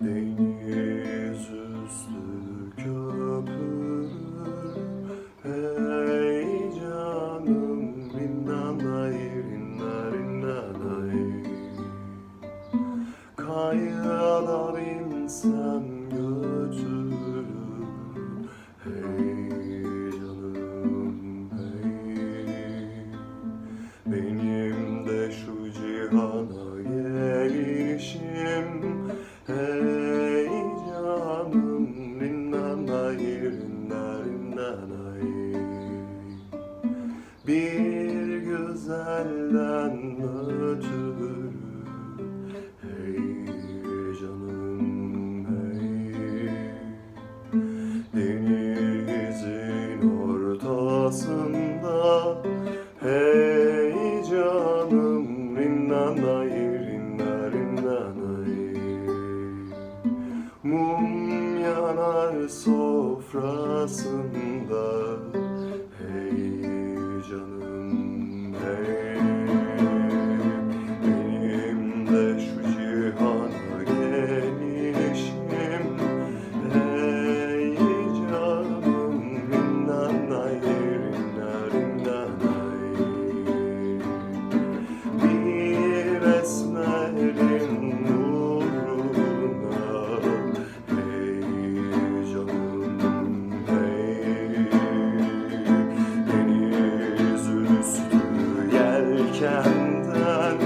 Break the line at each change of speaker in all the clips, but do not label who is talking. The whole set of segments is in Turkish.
Deniz üstü köpürür. Hey canım rinnanay rinna rinnanay Kayada binsem götürür güzelden ötürü. Hey canım hey. Denizin ortasında Hey canım rinnanay rinna rinnanay. Mum yanar sofrasında bir esmerin nuruna Hey hey Deniz üstü yelkenden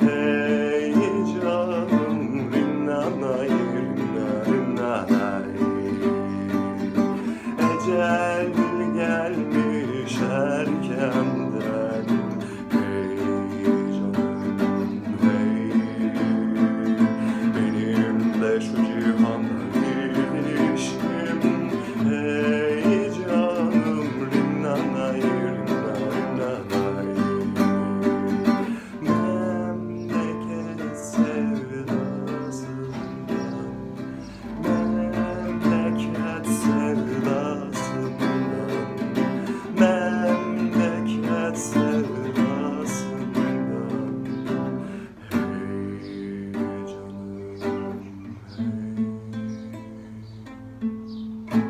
Hey canım rinnanay rinna rinnanay gelmiş erkenden şu cihan